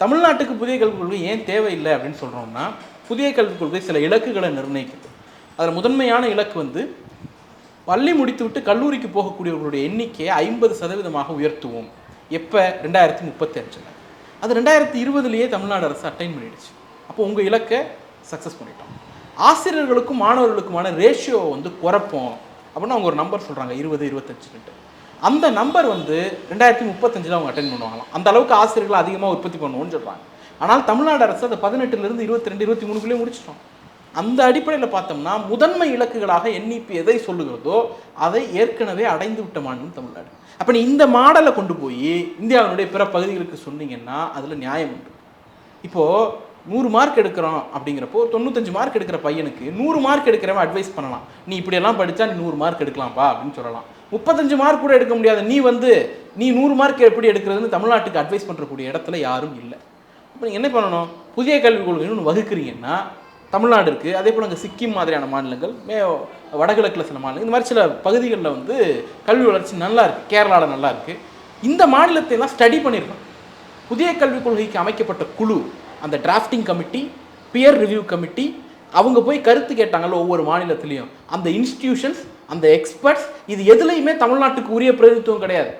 தமிழ்நாட்டுக்கு புதிய கல்விக் கொள்கை ஏன் தேவையில்லை அப்படின்னு சொல்கிறோம்னா புதிய கல்விக் கொள்கை சில இலக்குகளை நிர்ணயிக்குது. அதில் முதன்மையான இலக்கு வந்து பள்ளி முடித்துவிட்டு கல்லூரிக்கு போகக்கூடியவர்களுடைய எண்ணிக்கையை ஐம்பது சதவீதமாக உயர்த்துவோம். எப்போ? ரெண்டாயிரத்தி முப்பத்தஞ்சில் அது ரெண்டாயிரத்தி இருபதுலேயே தமிழ்நாடு அரசு அட்டைன் பண்ணிடுச்சு. அப்போ உங்கள் இலக்கை சக்ஸஸ் பண்ணிட்டோம். ஆசிரியர்களுக்கும் மாணவர்களுக்குமான ரேஷியோ வந்து குறைப்போம். அப்படின்னு அவங்க ஒரு நம்பர் சொல்கிறாங்க இருபது இருபத்தஞ்சுன்ட்டு அந்த நம்பர் வந்து ரெண்டாயிரத்தி முப்பத்தஞ்சில் அவங்க அட்டன் பண்ணுவாங்களாம். அந்த அளவுக்கு ஆசிரியர்கள் அதிகமாக உற்பத்தி பண்ணுவோம்னு சொல்கிறாங்க ஆனால் தமிழ்நாடு அரசு அதை பதினெட்டுலேருந்து இருபத்தி ரெண்டு இருபத்தி மூணுக்குள்ளேயே முடிச்சிட்டோம். அந்த அடிப்படையில் பார்த்தோம்னா முதன்மை இலக்குகளாக என்இபி எதை சொல்லுகிறதோ அதை ஏற்கனவே அடைந்து விட்ட மாநிலம் தமிழ்நாடு. அப்போ நீ இந்த மாடலை கொண்டு போய் இந்தியாவினுடைய பிற பகுதிகளுக்கு சொன்னீங்கன்னா அதில் நியாயம் உண்டு. இப்போது நூறு மார்க் எடுக்கிறோம் அப்படிங்கிறப்போ தொண்ணூத்தஞ்சு மார்க் எடுக்கிற பையனுக்கு நூறு மார்க் எடுக்கிறவன் அட்வைஸ் பண்ணலாம். நீ இப்படியெல்லாம் படித்தா நீ நூறு மார்க் எடுக்கலாம்ப்பா அப்படின்னு சொல்லலாம். முப்பத்தஞ்சு மார்க் கூட எடுக்க முடியாது. நீ வந்து நீ நூறு மார்க் எப்படி எடுக்கிறதுன்னு தமிழ்நாட்டுக்கு அட்வைஸ் பண்ணுறக்கூடிய இடத்துல யாரும் இல்லை. அப்போ நீங்கள் என்ன பண்ணணும்? புதிய கல்விக் கொள்கைன்னு ஒன்று வகுக்கிறீங்கன்னா தமிழ்நாடு இருக்குது அதே போல் அங்கே சிக்கிம் மாதிரியான மாநிலங்கள் மே வடகிழக்கில் சில மாநிலங்கள் இந்த மாதிரி சில பகுதிகளில் வந்து கல்வி வளர்ச்சி நல்லா இருக்குது கேரளாவில் நல்லா இருக்குது இந்த மாநிலத்தை எல்லாம் ஸ்டடி பண்ணியிருக்கோம் புதிய கல்விக் கொள்கைக்கு அமைக்கப்பட்ட குழு அந்த drafting committee peer review committee அவங்க போய் கருத்து கேட்டாங்கல்ல ஒவ்வொரு மாநிலத்திலையும். அந்த இன்ஸ்டிடியூஷன்ஸ் அந்த எக்ஸ்பர்ட்ஸ் இது எதுலையுமே தமிழ்நாட்டுக்கு உரிய பிரதிநிதித்துவம் கிடையாது.